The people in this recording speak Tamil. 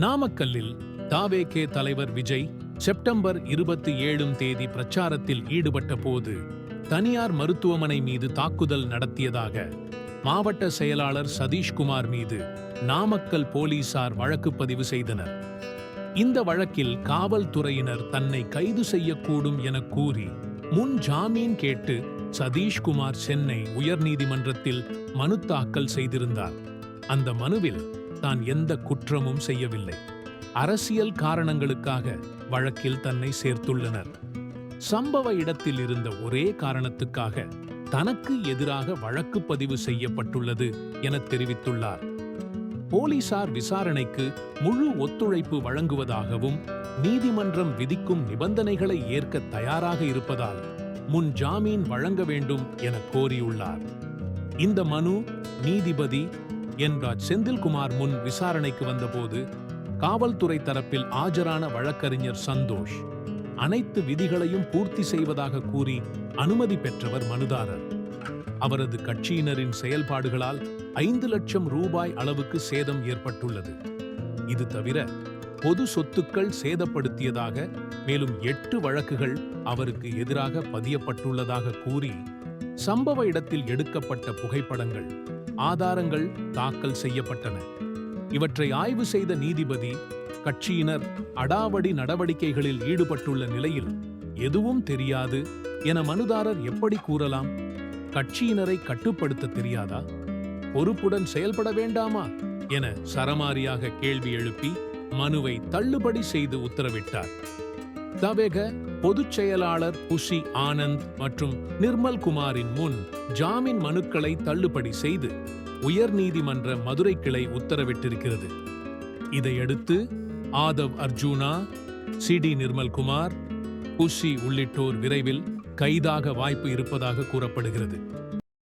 நாமக்கல்லில் தாவேகே தலைவர் விஜய் செப்டம்பர் இருபத்தி ஏழும் தேதி பிரச்சாரத்தில் ஈடுபட்ட போது தனியார் மருத்துவமனை மீது தாக்குதல் நடத்தியதாக மாவட்ட செயலாளர் சதீஷ்குமார் மீது நாமக்கல் போலீசார் வழக்கு பதிவு செய்தனர். இந்த வழக்கில் காவல்துறையினர் தன்னை கைது செய்யக்கூடும் என கூறி முன் ஜாமீன் கேட்டு சதீஷ்குமார் சென்னை உயர்நீதிமன்றத்தில் மனு தாக்கல் செய்திருந்தார். அந்த மனுவில் தான் எந்த குற்றமும் செய்யவில்லை. அரசியல் காரணங்களுக்காக வழக்கில் தன்னை சேர்த்துள்ளனர். சம்பவ இடத்தில் இருந்த ஒரே காரணத்துக்காக தனக்கு எதிராக வழக்கு பதிவு செய்யப்பட்டுள்ளது என தெரிவித்துள்ளார். போலீசார் விசாரணைக்கு முழு ஒத்துழைப்பு வழங்குவதாகவும் நீதிமன்றம் விதிக்கும் நிபந்தனைகளை ஏற்க தயாராக இருப்பதால் முன் ஜாமீன் வழங்க வேண்டும் என கோரியுள்ளார். இந்த மனு நீதிபதி என்றார். செந்தில்குமார் முன் விசாரணைக்கு வந்தபோது காவல்துறை தரப்பில் ஆஜரான வழக்கறிஞர் சந்தோஷ் அனைத்து விதிகளையும் பூர்த்தி செய்வதாக கூறி அனுமதி பெற்றவர் மனுதாரர். அவரது கட்சியினரின் செயல்பாடுகளால் ஐந்து லட்சம் ரூபாய் அளவுக்கு சேதம் ஏற்பட்டுள்ளது. இது தவிர பொது சொத்துக்கள் சேதப்படுத்தியதாக மேலும் எட்டு வழக்குகள் அவருக்கு எதிராக பதியப்பட்டுள்ளதாக கூறி சம்பவ இடத்தில் எடுக்கப்பட்ட புகைப்படங்கள் ஆதாரங்கள் தாக்கல் செய்யப்பட்டன. இவற்றை ஆய்வு செய்த நீதிபதி கட்சியினர் அடாவடி நடவடிக்கைகளில் ஈடுபட்டுள்ள நிலையில் எதுவும் தெரியாது என மனுதாரர் எப்படி கூறலாம்? கட்சியினரை கட்டுப்படுத்த தெரியாதா? பொறுப்புடன் செயல்பட வேண்டாமா? என சரமாரியாக கேள்வி எழுப்பி மனுவை தள்ளுபடி செய்து உத்தரவிட்டார். தவேக பொதுச் செயலாளர் புஷி ஆனந்த் மற்றும் நிர்மல் குமாரின் முன் ஜாமீன் மனுக்களை தள்ளுபடி செய்து உயர்நீதிமன்ற மதுரை கிளை உத்தரவிட்டிருக்கிறது. இதையடுத்து ஆதவ் அர்ஜுனா சிடி நிர்மல்குமார் புஷி உள்ளிட்டோர் விரைவில் கைதாக வாய்ப்பு இருப்பதாக கூறப்படுகிறது.